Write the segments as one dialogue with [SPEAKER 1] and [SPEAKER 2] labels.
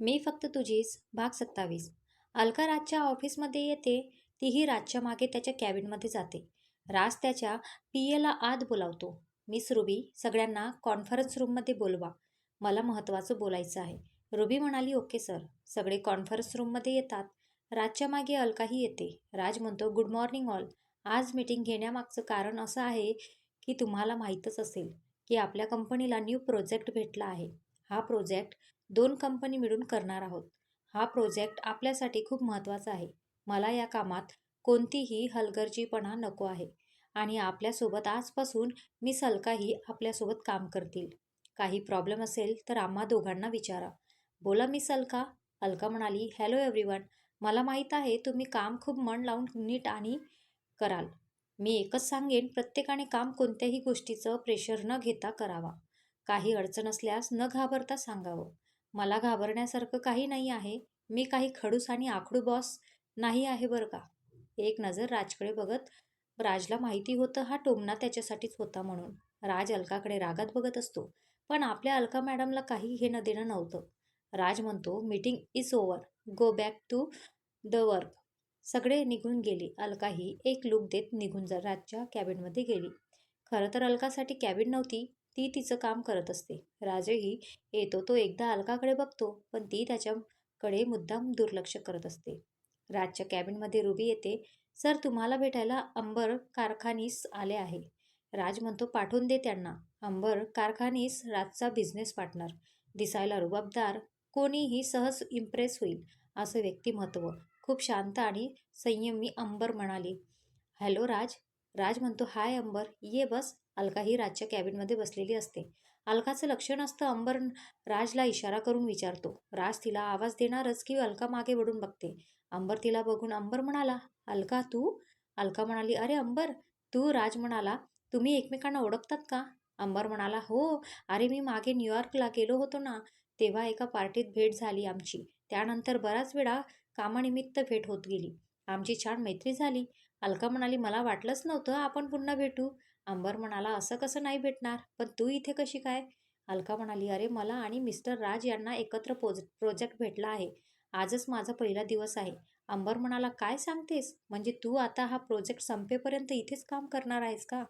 [SPEAKER 1] मी फक्त तुझीच भाग सत्तावीस. अलका राजच्या ऑफिसमध्ये येते तीही राजच्या मागे त्याच्या कॅबिनमध्ये जाते. राज त्याच्या पी एला आत बोलावतो. मिस रुबी सगळ्यांना कॉन्फरन्स रूममध्ये बोलवा. मला महत्त्वाचं बोलायचं आहे. रुबी म्हणाली ओके सर. सगळे कॉन्फरन्स रूममध्ये येतात. राजच्या मागे अलकाही येते. राज म्हणतो गुड मॉर्निंग ऑल. आज मीटिंग घेण्यामागचं कारण असं आहे की तुम्हाला माहीतच असेल की आपल्या कंपनीला न्यू प्रोजेक्ट भेटला आहे. हा प्रोजेक्ट दोन कंपनी मिळून करणार आहोत. हा प्रोजेक्ट आपल्यासाठी खूप महत्त्वाचा आहे. मला या कामात कोणतीही हलगर्जीपणा नको आहे आणि आपल्यासोबत आजपासून मी सलकाही आपल्यासोबत काम करतील. काही प्रॉब्लेम असेल तर आम्हा दोघांना विचारा. बोला मी सलका. अलका म्हणाली हॅलो एव्हरीवन मला माहीत आहे तुम्ही काम खूप मन लावून नीट आणि कराल. मी एकच सांगेन प्रत्येकाने काम कोणत्याही गोष्टीचं प्रेशर न घेता करावा. काही अडचण असल्यास न घाबरता सांगावं. मला घाबरण्यासारखं काही नाही आहे. मी काही खडूस आणि आखडू बॉस नाही आहे बरं का? एक नजर राजकडे बघत राजला माहिती होतं हा टोमणा त्याच्यासाठीच होता म्हणून. राज अलकाकडे रागात बघत असतो पण आपल्या अलका मॅडमला काही हे न देणं नव्हतं. राज म्हणतो meeting is over go back to the work सगळे निघून गेले. अलकाही एक लुक देत निघून जा राजच्या कॅबिनमध्ये गेली. खरं तर अलकासाठी कॅबिन नव्हती ती तिचं काम करत असते. राजही येतो तो एकदा अलकाकडे बघतो पण ती त्याच्याकडे मुद्दाम दुर्लक्ष करत असते. राजच्या कॅबिनमध्ये रुबी येते सर तुम्हाला भेटायला अंबर कारखानीस आले आहे. राज म्हणतो पाठवून दे त्यांना. अंबर कारखानीस राजचा बिझनेस पार्टनर दिसायला रुबाबदार कोणीही सहज इम्प्रेस होईल असं व्यक्तिमत्व खूप शांत आणि संयमी अंबर म्हणाली. हॅलो राज. राज म्हणतो हाय अंबर. ये बस. अलका ही राजच्या कॅबिनमध्ये बसलेली असते. अलकाचं लक्ष नसतं अंबर राजला इशारा करून विचारतो. राज तिला आवाज देणारच की अलका मागे वडून बघते. अंबर तिला बघून अंबर म्हणाला अलका तू? अलका म्हणाली अरे अंबर तू राज म्हणाला तुम्ही एकमेकांना ओळखतात का? अंबर म्हणाला हो अरे मी मागे न्यूयॉर्कला गेलो होतो ना तेव्हा एका पार्टीत भेट झाली आमची. त्यानंतर बराच वेळा कामानिमित्त भेट होत गेली. आमची छान मैत्री झाली. अलका म्हणाली मला वाटलंच नव्हतं आपण पुन्हा भेटू. अंबर म्हणाला असं कसं नाही भेटणार? पण तू इथे कशी काय? अलका म्हणाली अरे मला आणि मिस्टर राज यांना एकत्र पोज प्रोजेक्ट भेटला आहे. आजच माझा पहिला दिवस आहे. अंबर म्हणाला काय सांगतेस? म्हणजे तू आता हा प्रोजेक्ट संपेपर्यंत इथेच काम करणार आहेस का?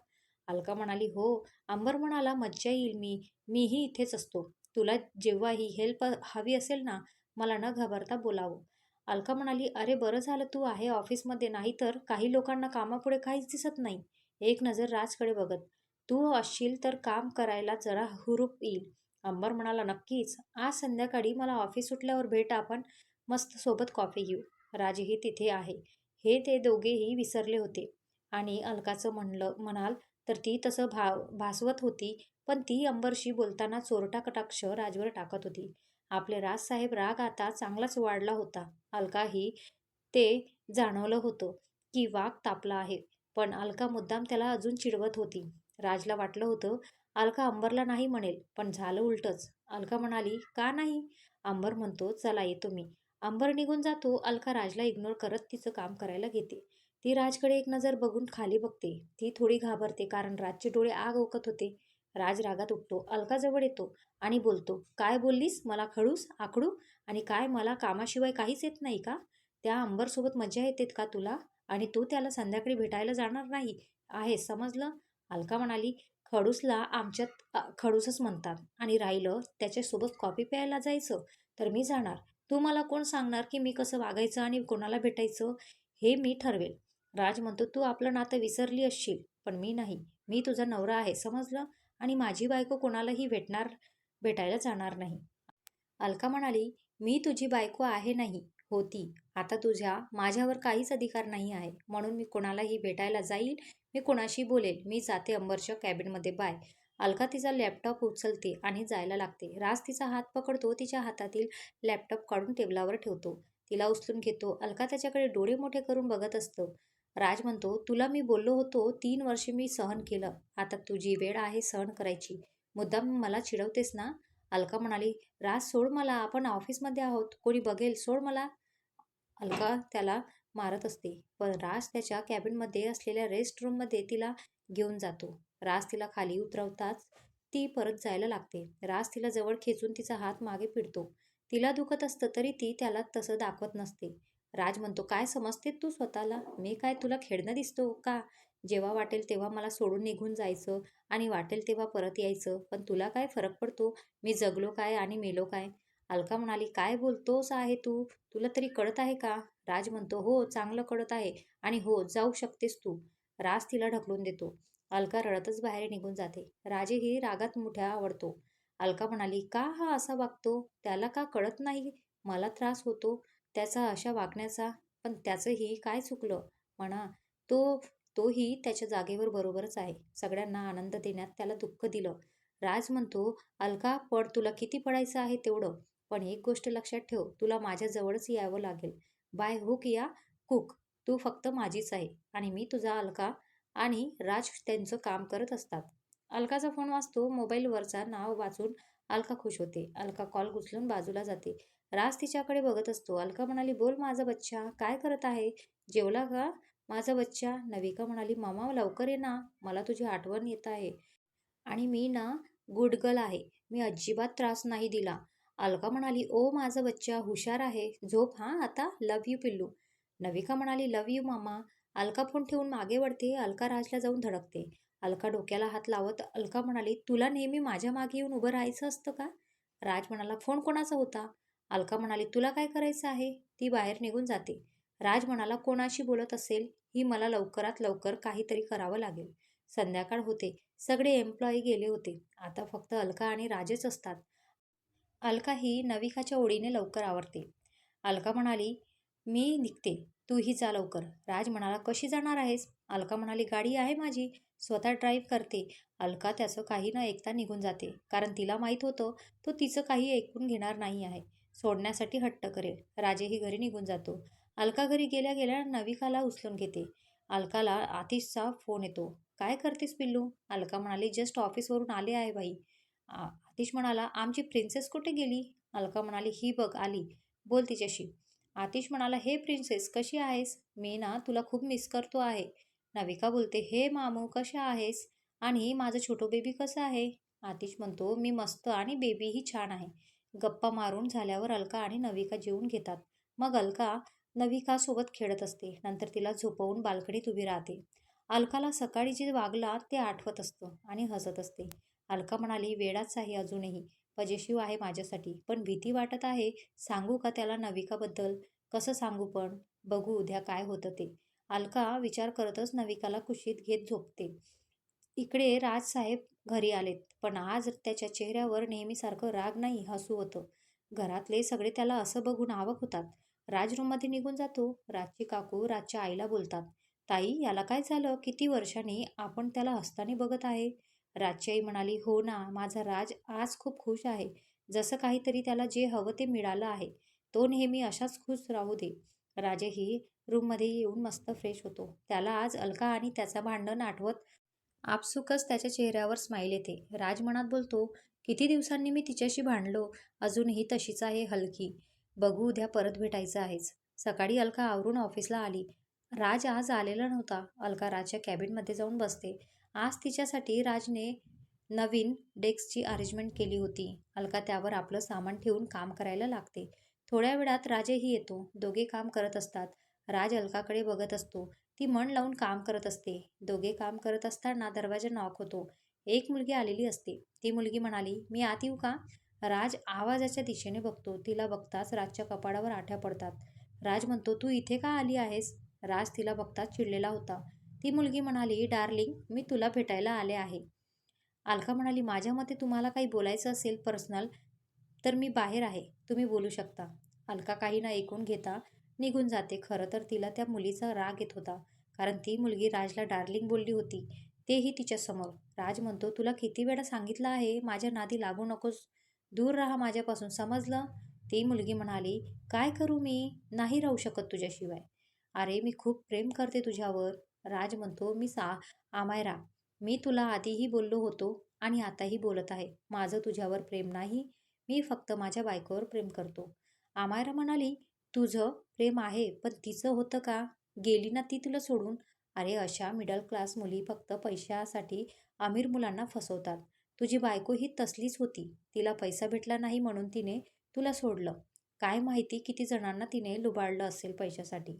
[SPEAKER 1] अलका म्हणाली हो. अंबर म्हणाला मज्जा येईल मी मीही इथेच असतो. तुला जेव्हा ही हेल्प हवी असेल ना मला न घाबरता बोलावं. अलका म्हणाली अरे बरं झालं तू आहे ऑफिसमध्ये नाही तर काही लोकांना कामापुढे काहीच दिसत नाही. एक नजर राजकडे बघत. तू असशील तर काम करायला जरा हुरूप येईल. अंबर म्हणाला नक्कीच. आज संध्याकाळी मला ऑफिस सुटल्यावर भेट आपण मस्त सोबत कॉफी घेऊ. राजही तिथे आहे. हे ते दोघेही विसरले होते. आणि अलकाचं म्हणलं म्हणाल तर ती तसं भाव भासवत होती पण ती अंबरशी बोलताना चोरटा कटाक्ष राजवर टाकत होती. आपले राजसाहेब राग आता चांगलाच वाढला होता. अलकाही ते जाणवलं होतं की वाघ तापला आहे. पण अलका मुद्दाम त्याला अजून चिडवत होती. राजला वाटलं होतं अलका अंबरला नाही म्हणेल पण झालं उलटच. अलका म्हणाली का नाही? अंबर म्हणतो चला येतो मी. अंबर निघून जातो अलका राजला इग्नोर करत तिचं काम करायला घेते. ती राजकडे एक नजर बघून खाली बघते. ती थोडी घाबरते कारण राजचे डोळे आग ओकत होते. राज रागात उठतो अलकाजवळ येतो आणि बोलतो काय बोललीस? मला खडूस आखडू? आणि काय? मला कामाशिवाय काहीच येत नाही का? त्या अंबरसोबत मजा येतेत का तुला? आणि तू त्याला संध्याकाळी भेटायला जाणार नाही. आहे समजलं? अलका म्हणाली खडूसला आमच्यात खडूसच म्हणतात आणि राहिलं त्याच्यासोबत कॉफी प्यायला जायचं तर मी जाणार. तू मला कोण सांगणार की मी कसं वागायचं आणि कोणाला भेटायचं? हे मी ठरवेल. राज म्हणतो तू आपलं नातं विसरली असशील पण मी नाही. मी तुझा नवरा आहे समजलं? आणि माझी बायको कोणालाही भेटणार भेटायला जाणार नाही. अलका म्हणाली मी तुझी बायको आहे नाही. होती. आता तुझ्या माझ्यावर काहीच अधिकार नाही आहे. म्हणून मी कोणालाही भेटायला जाईल मी कोणाशी बोलेल मी जाते अंबरच्या कॅबिनमध्ये बाय. अलका तिचा लॅपटॉप उचलते आणि जायला लागते. राज तिचा हात पकडतो तिच्या हातातील लॅपटॉप काढून टेबलावर ठेवतो. तिला उचलून घेतो. अलका त्याच्याकडे डोळे मोठे करून बघत असतो. राज म्हणतो तुला मी बोललो होतो तीन वर्षे मी सहन केलं. आता तुझी वेळ आहे सहन करायची. मुद्दाम मला चिडवतेस ना? अलका म्हणाली राज सोड मला. आपण ऑफिसमध्ये आहोत. कोणी बघेल सोड मला. अलका त्याला मारत असते. पण राज त्याच्या कॅबिनमध्ये असलेल्या रेस्ट रूममध्ये तिला घेऊन जातो. राज तिला खाली उतरवताच ती परत जायला लागते. राज तिला जवळ खेचून तिचा हात मागे पिडतो तिला दुखत असतं तरी ती त्याला तसं दाखवत नसते. राज म्हणतो काय समजते तू स्वतःला? मी काय तुला खेळणं दिसतो का? जेव्हा वाटेल तेव्हा मला सोडून निघून जायचं आणि वाटेल तेव्हा परत यायचं. पण तुला काय फरक पडतो? मी जगलो काय आणि मेलो काय? अलका म्हणाली काय बोलतोस आहे तू? तुला तरी कळत आहे का? राज म्हणतो हो चांगलं कळत आहे. आणि हो जाऊ शकतेस तू. राज तिला ढकलून देतो. अलका रडतच बाहेर निघून जाते. राजेही रागात मोठ्या आवडतो. अलका म्हणाली का हा असा वागतो? त्याला का कळत नाही? मला त्रास होतो. त्याचा अशा वागण्याचा पण त्याचंही काय चुकलं? म्हणा तो तोही त्याच्या जागेवर बरोबरच आहे. सगळ्यांना आनंद देण्यात त्याला दुःख दिलं. राज म्हणतो अलका पड तुला किती पडायचं आहे तेवढं? पण एक गोष्ट लक्षात ठेव तुला माझ्याजवळच यावं लागेल. बाय हुक या कुक. तू फक्त माझीच आहे आणि मी तुझा अलका आणि राज त्यांचं काम करत असतात. अलकाचा फोन वाचतो मोबाईलवरचा नाव वाचून अलका खुश होते. अलका कॉल उचलून बाजूला जाते. राज तिच्याकडे बघत असतो. अलका म्हणाली बोल माझा बच्चा काय करत आहे? जेवला का? माझा बच्चा. नविका म्हणाली मामा लवकर ये ना. मला तुझी आठवण येत आहे आणि मी ना गुडगल आहे. मी अजिबात त्रास नाही दिला. अलका म्हणाली ओ माझा बच्चा हुशार आहे. झोप हां आता? लव यू पिल्लू. नविका म्हणाली लव यू मामा. अलका फोन ठेवून मागे वळते. अलका राजला जाऊन धडकते. अलका डोक्याला हात लावत अलका म्हणाली तुला नेहमी माझ्या मागे येऊन उभं राहायचं असतं का? राज म्हणाला फोन कोणाचा होता? अलका म्हणाली तुला काय करायचं आहे? ती बाहेर निघून जाते. राज म्हणाला कोणाशी बोलत असेल? ही मला लवकरात लवकर काहीतरी करावं लागेल. संध्याकाळ होते. सगळे एम्प्लॉई गेले होते. आता फक्त अलका आणि राजेच असतात. अलका ही नविकाच्या ओढीने लवकर आवरते. अलका म्हणाली मी निघते. तूही जा लवकर. राज म्हणाला कशी जाणार आहेस? अलका म्हणाली गाडी आहे माझी. स्वतः ड्राईव्ह करते. अलका त्याचं काही न ऐकता निघून जाते. कारण तिला माहीत होतं तो तिचं काही ऐकून घेणार नाही आहे. सोडण्यासाठी हट्ट करेल. राजेही घरी निघून जातो. अलका घरी गेल्या गेल्या नविकाला उचलून घेते. अलकाला आतिशचा फोन येतो. काय करतेस पिल्लू? अलका म्हणाली जस्ट ऑफिसवरून आले आहे बाई. आतिश म्हणाला आमची प्रिन्सेस कुठे गेली? अलका म्हणाली ही बघ आली. बोल तिच्याशी. आतिश म्हणाला हे प्रिन्सेस कशी आहेस? मी ना तुला खूप मिस करतो आहे. नविका बोलते हे मामू कशा आहेस? आणि माझं छोटं बेबी कसं आहे? आतिश म्हणतो मी मस्त आणि बेबीही छान आहे. गप्पा मारून झाल्यावर अलका आणि नविका जेवून घेतात. मग अलका नविकासोबत खेळत असते. नंतर तिला झोपवून बाल्कनीत उभी राहते. अलकाला सकाळी जे वागला ते आठवत असतं आणि हसत असते. अलका म्हणाली वेडाच आहे अजूनही. पजेशिव आहे माझ्यासाठी. पण भीती वाटत आहे सांगू का त्याला नविकाबद्दल? कसं सांगू पण? बघू उद्या काय होतं ते. अलका विचार करतच नविकाला कुशीत घेत झोपते. इकडे राजसाहेब घरी आलेत. पण आज त्याच्या चेहऱ्यावर नेहमीसारखं राग नाही हसू होतं. घरातले सगळे त्याला असं बघून आवक होतात. राज रूममध्ये निघून जातो. राजची काकू राजच्या आईला बोलतात ताई याला काय झालं? किती वर्षांनी आपण त्याला हसताना बघत आहे? राजची म्हणाली हो ना माझा राज आज खूप खुश आहे. जसं काहीतरी त्याला जे हवं ते मिळालं आहे. तो नेहमी अशाच खुश राहू दे. राजेही रूममध्ये येऊन मस्त फ्रेश होतो. त्याला आज अलका आणि त्याचा भांडण आठवत आपसुकच त्याच्या चेहऱ्यावर स्माईल येते. राज मनात बोलतो किती दिवसांनी मी तिच्याशी भांडलो? अजूनही तशीच आहे हलकी. बघू उद्या परत भेटायचं आहेच. सकाळी अलका आवरून ऑफिसला आली. राज आज आलेला नव्हता. अलका राजच्या कॅबिनमध्ये जाऊन बसते. आज तिच्यासाठी राजने नवीन डेस्कची अरेंजमेंट केली होती. अलका त्यावर आपलं सामान ठेवून काम करायला लागते. थोड्या वेळात राजेही येतो. दोघे काम करत असतात. राज अलकाकडे बघत असतो. ती मन लावून काम करत असते. दोघे काम करत असताना दरवाजा नॉक होतो. एक मुलगी आलेली असते. ती मुलगी म्हणाली मी आत येऊ का? राज आवाजाच्या दिशेने बघतो. तिला बघताच राजच्या कपाडावर आठ्या पडतात. राज म्हणतो तू इथे का आली आहेस? राज तिला बघताच चिडलेला होता. ती मुलगी म्हणाली डार्लिंग मी तुला भेटायला आले आहे. अलका म्हणाली माझ्या मते तुम्हाला काही बोलायचं असेल पर्सनल तर मी बाहेर आहे तुम्ही बोलू शकता. अलका काही ना ऐकून घेता निघून जाते. खरं तर तिला त्या मुलीचा राग येत होता कारण ती मुलगी राजला डार्लिंग बोलली होती तेही तिच्यासमोर राज म्हणतो तुला किती वेळा सांगितलं आहे माझ्या नादी लागू नकोस दूर राहा माझ्यापासून समजलं? ती मुलगी म्हणाली काय करू मी? नाही राहू शकत तुझ्याशिवाय. अरे मी खूप प्रेम करते तुझ्यावर. राज म्हणतो मी सा आमायरा मी तुला आधीही बोललो होतो आणि आताही बोलत आहे. माझं तुझ्यावर प्रेम नाही. मी फक्त माझ्या बायकोवर प्रेम करतो. आमायरा म्हणाली तुझं प्रेम आहे पण तिचं होतं का? गेली ना ती तुला सोडून? अरे अशा मिडल क्लास मुली फक्त पैशासाठी अमीर मुलांना फसवतात. तुझी बायको ही तसलीच होती. तिला पैसा भेटला नाही म्हणून तिने तुला सोडलं. काय माहिती किती जणांना तिने लुबाडलं असेल पैशासाठी.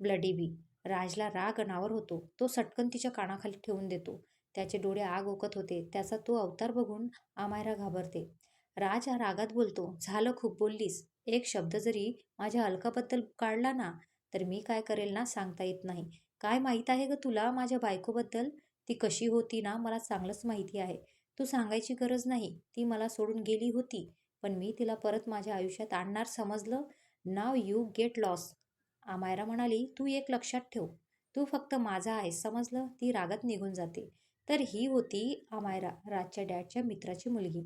[SPEAKER 1] ब्लडी बी. राजला राग अनावर होतो. तो सटकन तिच्या कानाखाली ठेवून देतो. त्याचे डोळे आग ओकत होते. त्याचा तो अवतार बघून आमायरा घाबरते. राज हा रागात बोलतो झालं खूप बोललीस. एक शब्द जरी माझ्या अलकाबद्दल काढला ना तर मी काय करेल ना सांगता येत नाही. काय माहीत आहे ग तुला माझ्या बायकोबद्दल? ती कशी होती ना मला चांगलंच माहिती आहे. तू सांगायची गरज नाही. ती मला सोडून गेली होती. पण मी तिला परत माझ्या आयुष्यात आणणार समजलं? Now you get lost. Amaira म्हणाली तू एक लक्षात ठेव. तू फक्त माझा आहेस समजलं? ती रागात निघून जाते. तर ही होती आमायरा राजच्या डॅडच्या मित्राची मुलगी.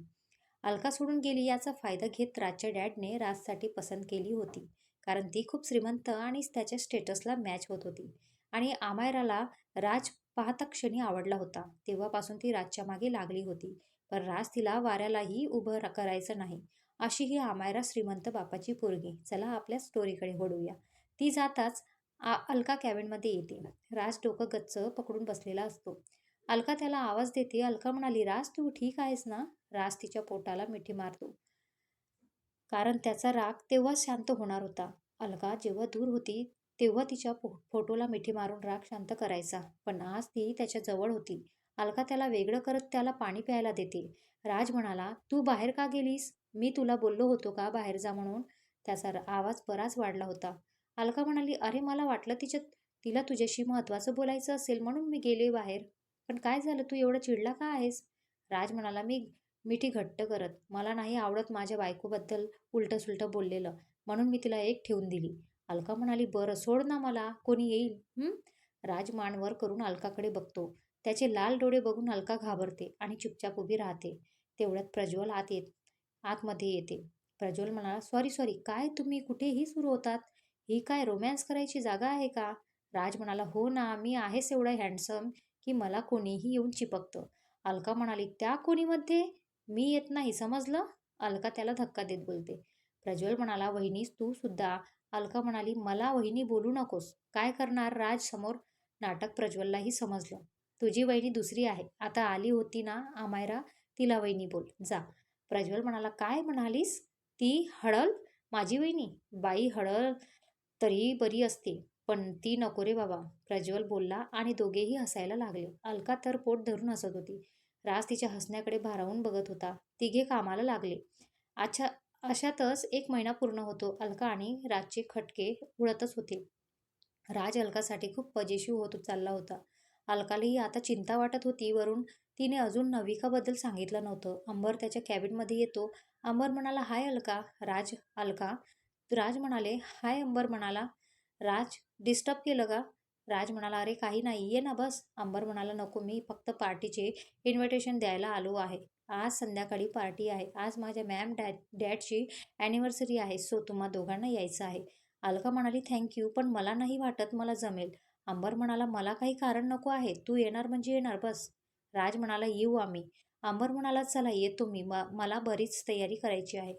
[SPEAKER 1] अलका सोडून गेली याचा फायदा घेत राजच्या डॅडने राजसाठी पसंत केली होती कारण ती खूप श्रीमंत आणि त्याच्या स्टेटसला मॅच होत होती. आणि आमायराला राज पाहता क्षणी आवडला होता. तेव्हापासून ती राजच्या मागे लागली होती. पण राज तिला वाऱ्यालाही उभं करायचं नाही. अशी ही आमायरा श्रीमंत बापाची पोरगी. चला आपल्या स्टोरीकडे वळूया. ती जाताच आ अलका कॅबिनमध्ये येते. राज डोकं गच्च पकडून बसलेला असतो. अलका त्याला आवाज देते. अलका म्हणाली राज तू ठीक आहेस ना? राज तिच्या पोटाला मिठी मारतो. कारण त्याचा राग तेव्हाच शांत होणार होता. अलका जेव्हा दूर होती तेव्हा तिच्या फो फोटोला मिठी मारून राग शांत करायचा. पण आज ती त्याच्याजवळ होती. अलका त्याला वेगळं करत त्याला पाणी प्यायला देते. राज म्हणाला तू बाहेर का गेलीस? मी तुला बोललो होतो का बाहेर जा म्हणून? त्याचा आवाज बराच वाढला होता. अलका म्हणाली अरे मला वाटलं तिच्या तिला तुझ्याशी महत्त्वाचं बोलायचं असेल म्हणून मी गेले बाहेर. पण काय झालं? तू एवढं चिडला का आहेस? राज म्हणाला मी मिठी घट्ट करत. मला नाही आवडत माझ्या बायकोबद्दल उलटं सुलटं बोललेलं. म्हणून मी तिला एक ठेवून दिली. अलका म्हणाली बरं सोड ना मला. कोणी येईल? राज मानवर करून अलकाकडे बघतो. त्याचे लाल डोळे बघून अलका घाबरते आणि चुपचाप उभी राहते. तेवढ्यात प्रज्वल आत येत आतमध्ये येते. प्रज्वल म्हणाला सॉरी सॉरी. काय तुम्ही कुठेही सुरू होतात? ही काय रोमॅन्स करायची जागा आहे का? राज म्हणाला हो ना मी आहेच एवढं हँडसम की मला कोणीही येऊन चिपकतं. अलका म्हणाली त्या कोणीमध्ये? मी येत नाही समजलं? अलका त्याला धक्का देत बोलते. प्रज्वल म्हणाला वहिनीस तू सुद्धा. अलका म्हणाली मला वहिनी बोलू नकोस. काय करणार राज समोर? नाटक प्रज्वललाही समजलं. तुझी वहिनी दुसरी आहे. आता आली होती ना आमायरा? तिला वहिनी बोल. जा. प्रज्वल म्हणाला काय म्हणालीस? ती हळल? माझी वहिनी? बाई हळल? तरी बरी असते. पण ती नको रे बाबा. प्रज्वल बोलला आणि दोघेही हसायला लागले. अलका तर पोट धरून हसत होती. राज तिच्या हसण्याकडे भारावून बघत होता. तिघे कामाला लागले. अच्छा अशातच एक महिना पूर्ण होतो. अलका आणि राजचे खटके उडतच होते. राज अलकासाठी खूप पजेशीव होत चालला होता. अलकालाही आता चिंता वाटत होती. वरून तिने अजून नविकाबद्दल सांगितलं नव्हतं. अंबर त्याच्या कॅबिनमध्ये येतो. अंबर म्हणाला हाय अलका. राज अलका राज म्हणाले हाय अंबर म्हणाला राज डिस्टर्ब केलं का? राज म्हणाला अरे काही नाही ये ना बस. अंबर म्हणाला नको मी फक्त पार्टीचे इन्व्हिटेशन द्यायला आलो आहे. आज संध्याकाळी पार्टी आहे. आज माझ्या मॅम डॅड डॅडची ॲनिव्हर्सरी आहे सो तुम्हा दोघांना यायचं आहे. अलका म्हणाली थँक्यू पण मला नाही वाटत मला जमेल. अंबर म्हणाला मला काही कारण नको आहे. तू येणार म्हणजे येणार बस. राज म्हणाला येऊ आम्ही. अंबर म्हणाला चला येतो मी. म मला बरीच तयारी करायची आहे.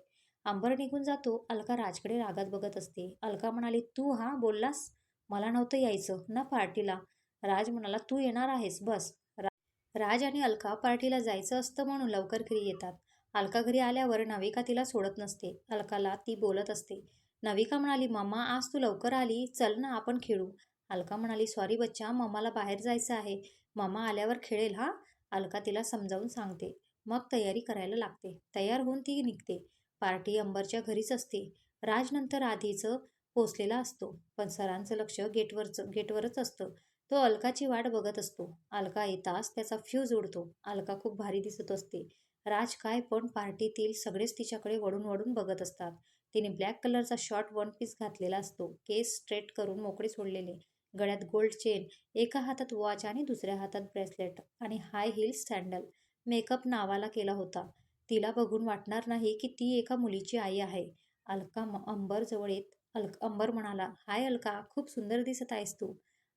[SPEAKER 1] अंबर निघून जातो. अलका राजकडे रागात बघत असते. अलका म्हणाली तू हा बोललास? मला नव्हतं यायचं ना पार्टीला. राज म्हणाला तू येणार आहेस बस. रा राज आणि अलका पार्टीला जायचं असतं म्हणून लवकर घरी येतात. अलका घरी आल्यावर नविका तिला सोडत नसते. अलकाला ती बोलत असते. नविका म्हणाली मम्मा आज तू लवकर आली. चल ना आपण खेळू. अलका म्हणाली सॉरी बच्चा मम्माला बाहेर जायचं आहे. मम्मा आल्यावर खेळेल हा? अलका तिला समजावून सांगते. मग तयारी करायला लागते. तयार होऊन ती निघते. पार्टी अंबरच्या घरीच असते. राज नंतर आधीचं पोचलेला असतो. पण सरांचं लक्ष गेटवरचं गेटवरच असतं. तो अलकाची वाट बघत असतो. अलका येताच त्याचा फ्यूज उडतो. अलका खूप भारी दिसत असते. राज काय पण पार्टीतील सगळेच तिच्याकडे वळून वळून बघत असतात. तिने ब्लॅक कलरचा शॉर्ट वन पीस घातलेला असतो. केस स्ट्रेट करून मोकळे सोडलेले. गळ्यात गोल्ड चेन एका हातात वॉच आणि दुसऱ्या हातात ब्रेसलेट आणि हाय हिल्स सँडल मेकअप नावाला केला होता. तिला बघून वाटणार नाही की ती एका मुलीची आई आहे. अलका अंबरजवळ येत अल अंबर म्हणाला हाय अलका खूप सुंदर दिसत आहेस तू.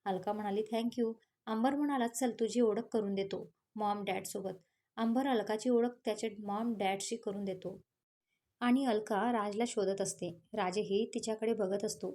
[SPEAKER 1] अलका म्हणाली थँक्यू अंबर म्हणाला चल तुझी ओळख करून देतो मॉम डॅडसोबत अंबर अलकाची ओळख त्याच्या मॉम डॅडशी करून देतो. आणि अलका राजला शोधत असते. राजेही तिच्याकडे बघत असतो.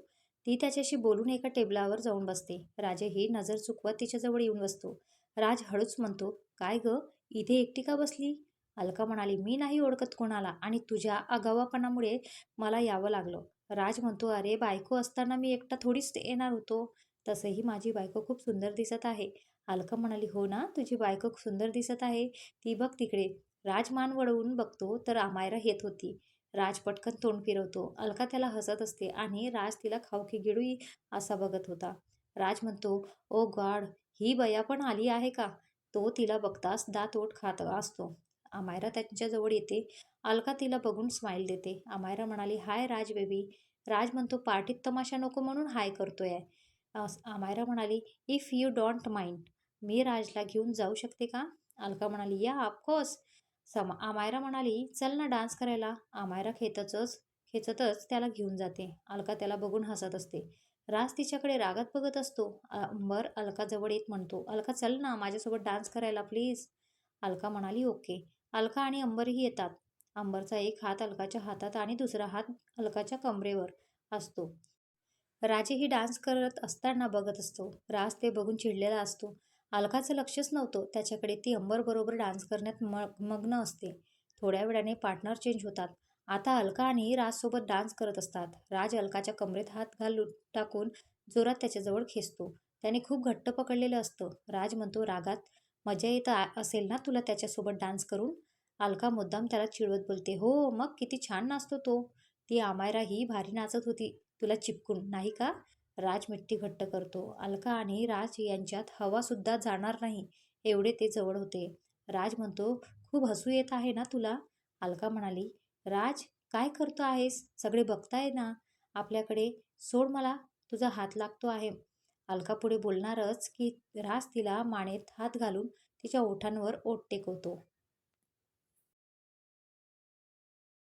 [SPEAKER 1] ती त्याच्याशी बोलून एका टेबलावर जाऊन बसते. राजेही नजर चुकवत तिच्याजवळ येऊन बसतो. राज हळूच म्हणतो काय ग इथे एकटी का बसली? अलका म्हणाली मी नाही ओळखत कोणाला. आणि तुझ्या आगावापणामुळे मला यावं लागलं. राज म्हणतो अरे बायको असताना मी एकटा थोडीच येणार होतो. तसंही माझी बायको खूप सुंदर दिसत आहे. अलका म्हणाली हो ना तुझी बायको सुंदर दिसत आहे. ती बघ तिकडे. राज मान वळवून बघतो तर अमायरा येत होती. राज पटकन तोंड फिरवतो. अलका त्याला हसत असते आणि राज तिला खाऊकी गिडूई असा बघत होता. राज म्हणतो ओ गॉड ही बया पण आली आहे का? तो तिला बघताच दात ओठ खात असतो. अमायरा त्यांच्याजवळ येते. अलका तिला बघून स्माईल देते. अमायरा म्हणाली हाय राज बेबी राज म्हणतो पार्टीत तमाशा नको म्हणून हाय करतोय. अमायरा म्हणाली इफ यू डोंट माइंड मी राजला घेऊन जाऊ शकते का? अलका म्हणाली या ऑफकोर्स समा अमायरा म्हणाली चल ना डान्स करायला. अमायरा खेचतच खेचतच त्याला घेऊन जाते. अलका त्याला बघून हसत असते. राज तिच्याकडे रागात बघत असतो. अंबर अलकाजवळ येत म्हणतो. अलका चल ना माझ्यासोबत डान्स करायला प्लीज अलका म्हणाली ओके अलका आणि अंबरही येतात. अंबरचा एक हात अलकाच्या हातात आणि दुसरा हात अलकाच्या कमरेवर असतो. राजेही डान्स करत असताना बघत असतो. राज ते बघून चिडलेला असतो. अलकाचं लक्षच नव्हतं. त्याच्याकडे ती अंबरबरोबर डान्स करण्यात म मग्न असते. थोड्या वेळाने पार्टनर चेंज होतात. आता अलका आणि राजसोबत डान्स करत असतात. राज अलकाच्या कमरेत हात घालून टाकून जोरात त्याच्याजवळ खेचतो. त्याने खूप घट्ट पकडलेलं असतं. राज म्हणतो रागात मजा येत आ- असेल ना तुला त्याच्यासोबत डान्स करून? अलका मुद्दाम त्याला चिडवत बोलते हो मग किती छान नाचतो तो. ती आमायरा ही भारी नाचत होती. तुला चिपकून नाही का? राज मिट्टी घट्ट करतो. अलका आणि राज यांच्यात हवासुद्धा जाणार नाही. एवढे ते जवळ होते. राज म्हणतो खूप हसू येत आहे ना तुला? अलका म्हणाली राज काय करतो आहेस? सगळे बघताय ना? आपल्याकडे सोड मला तुझा हात लागतो आहे. अलका पुढे बोलणारच की राज तिला मानेत हात घालून तिच्या ओठांवर ओठ टेकवतो.